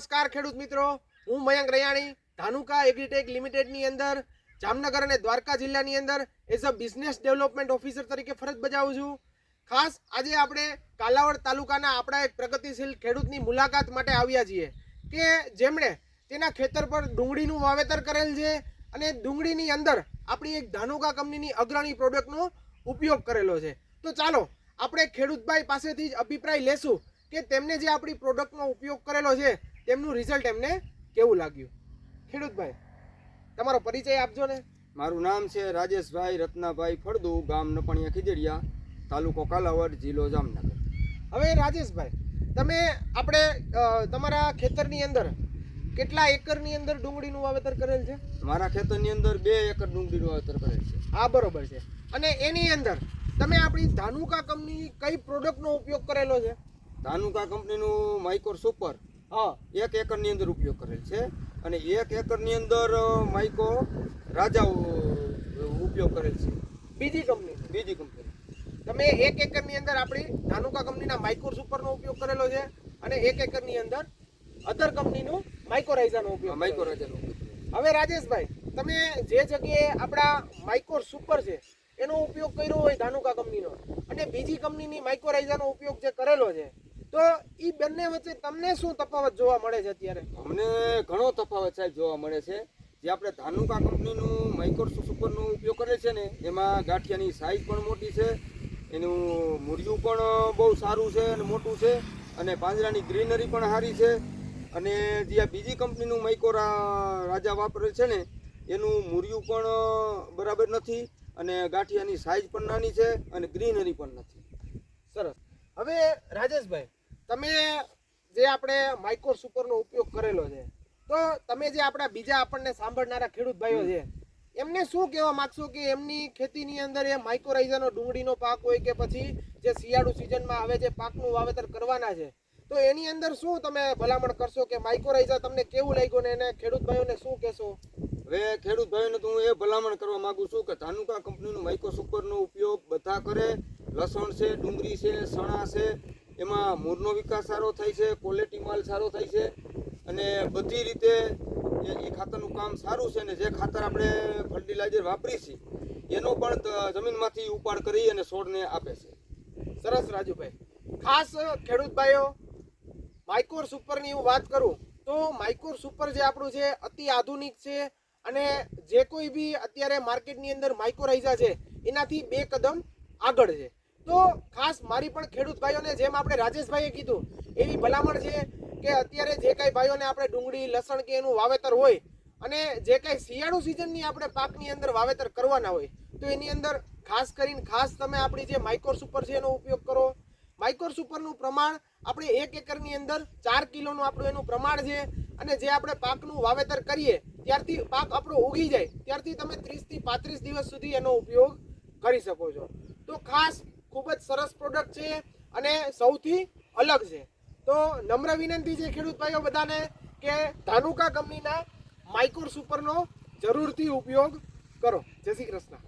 નમસ્કાર ખેડૂત મિત્રો. હું મયંક રૈયાણી, ધાનુકા એગ્રીટેક લિમિટેડની અંદર, જામનગર અને દ્વારકા જિલ્લાની અંદર as a business development officer તરીકે ફરજ બજાવું છું. ખાસ આજે આપણે કાલાવડ તાલુકાના આપણા એક પ્રગતિશીલ ખેડૂતની મુલાકાત માટે આવ્યા છીએ કે જેમણે તેના ખેતર પર ડુંગળીનું વાવેતર કરેલ છે અને ડુંગળીની અંદર આપણી એક ધાનુકા કંપનીની અગ્રણી પ્રોડક્ટનો ઉપયોગ કરેલો છે. તો ચાલો આપણે ખેડૂતભાઈ પાસેથી જ અભિપ્રાય લેશું કે તેમને જે આપણી પ્રોડક્ટનો ઉપયોગ કરેલો છે તેમનું રિઝલ્ટ એમને કેવું લાગ્યું? ખેડૂતભાઈ તમારો પરિચય આપજો ને. મારું નામ છે રાજેશભાઈ રત્નાભાઈ ફળદુ ગામ નપણિયા ખીજડીયા તાલુકો કાલાવડ જિલ્લો જામનગર. હવે રાજેશભાઈ તમે આપણે તમારા ખેતરની અંદર કેટલા એકરની અંદર ડુંગળીનું વાવેતર કરેલ છે? મારા ખેતરની અંદર બે એકર ડુંગળીનું વાવેતર કરેલ છે. હા બરોબર છે. અને એની અંદર તમે આપણી ધાનુકા કંપની કઈ પ્રોડક્ટનો ઉપયોગ કરેલો છે? ધાનુકા કંપનીનું માઇકોર સુપર હા એક એકરની અંદર ઉપયોગ કરેલ છે. અને એક એકરની અંદર માઇકો રાજા ઉપયોગ કરેલ છે. બીજી કંપની. બીજી કંપની. તમે એક એકરની અંદર આપણી ધાનુકા કંપનીના માઇક્રો સુપરનો ઉપયોગ કરેલો છે અને એક એકરની અંદર અધર કંપનીનું માઇકો રાજાનો ઉપયોગ માઇક્રો છે. હવે રાજેશભાઈ તમે જે જગ્યાએ આપણા માઇક્રો સુપર છે એનો ઉપયોગ કર્યો હોય ધાનુકા કંપનીનો અને બીજી કંપનીની માઇક્રોરાઇઝાનો ઉપયોગ જે કરેલો છે તો એ બંને વચ્ચે તમને શું તફાવત જોવા મળે છે અત્યારે? અમને ઘણો તફાવત સાહેબ જોવા મળે છે. જે આપણે ધાનુકા કંપનીનું માઇકોર સુપરનો ઉપયોગ કરે છે ને એમાં ગાંઠિયાની સાઇઝ પણ મોટી છે. એનું મૂર્યું પણ બહુ સારું છે અને મોટું છે. અને પાંજરાની ગ્રીનરી પણ સારી છે. અને જે આ બીજી કંપનીનું માઇકો રાજા વાપરે છે ને એનું મૂર્યું પણ બરાબર નથી અને ગાંઠિયાની સાઇઝ પણ નાની છે અને ગ્રીનરી પણ નથી. સરસ. હવે રાજેશભાઈ તમે જે આપણે માઇક્રો સુપરનો ઉપયોગ કરેલો છે, તો તમે જે આપણા બીજા આપણને સાંભળનારા ખેડૂત ભાઈઓ છે, એમને શું કહેવા માંગશો કે એમની ખેતીની અંદર એ માઇક્રોરાઇઝાનો ડુંગળીનો પાક હોય કે પછી જે શિયાળુ સિઝનમાં હવે જે પાકનું વાવેતર કરવાના છે, તો એની અંદર શું તમે ભલામણ કરશો કે માઇક્રોરાઇઝા તમને કેવું લાગ્યું ને એને ખેડૂત ભાઈઓને શું કહેશો? હવે ખેડૂત ભાઈઓને તો હું એ ભલામણ કરવા માગું છું કે ધાનુકા કંપનીનું માઇક્રો સુપરનો ઉપયોગ બધા કરે, લસણ છે, ડુંગળી છે સણા છે એમાં મૂળનો વિકાસ સારો થાય છે ક્વોલિટી માલ સારો થાય છે અને બધી રીતે એ ખાતરનું કામ સારું છે ને જે ખાતર આપણે ફર્ટિલાઇઝર વાપરી છીએ એનો પણ જમીનમાંથી ઉપાડ કરી અને છોડને આપે છે. સરસ રાજુભાઈ. ખાસ ખેડૂત ભાઈઓ માઇકોર સુપરની હું વાત કરું, તો માઇકોર સુપર જે આપણું છે, અતિ આધુનિક છે અને જે કોઈ બી અત્યારે માર્કેટની અંદર માઇકોરાઇઝા છે, એનાથી બે કદમ આગળ છે. તો ખાસ મારી પણ ખેડૂત ભાઈઓને જેમ આપણે રાજેશભાઈએ કીધું, એવી ભલામણ છે કે અત્યારે જે કાંઈ ભાઈઓને આપણે ડુંગળી, લસણ કે એનું વાવેતર હોય અને જે કાંઈ શિયાળુ સિઝનની આપણે પાકની અંદર વાવેતર કરવાના હોય, તો એની અંદર ખાસ કરીને ખાસ તમે આપણી જે માઇક્રો સુપર છે એનો ઉપયોગ કરો. માઇક્રો સુપરનું પ્રમાણ આપણે એક એકરની અંદર ચાર કિલોનું આપણું એનું પ્રમાણ છે અને જે આપણે પાકનું વાવેતર કરીએ, ત્યારથી પાક આપણો ઉગી જાય, ત્યારથી તમે ત્રીસથી પાંત્રીસ દિવસ સુધી એનો ઉપયોગ કરી શકો છો. તો ખાસ ખૂબ જ સરસ પ્રોડક્ટ છે અને સૌથી અલગ છે. તો નમ્ર વિનંતી છે ખેડૂત ભાઈઓ બધાને કે ધાનુકા કંપનીના માઇક્રો સુપરનો જરૂરથી ઉપયોગ કરો. જય શ્રી કૃષ્ણ.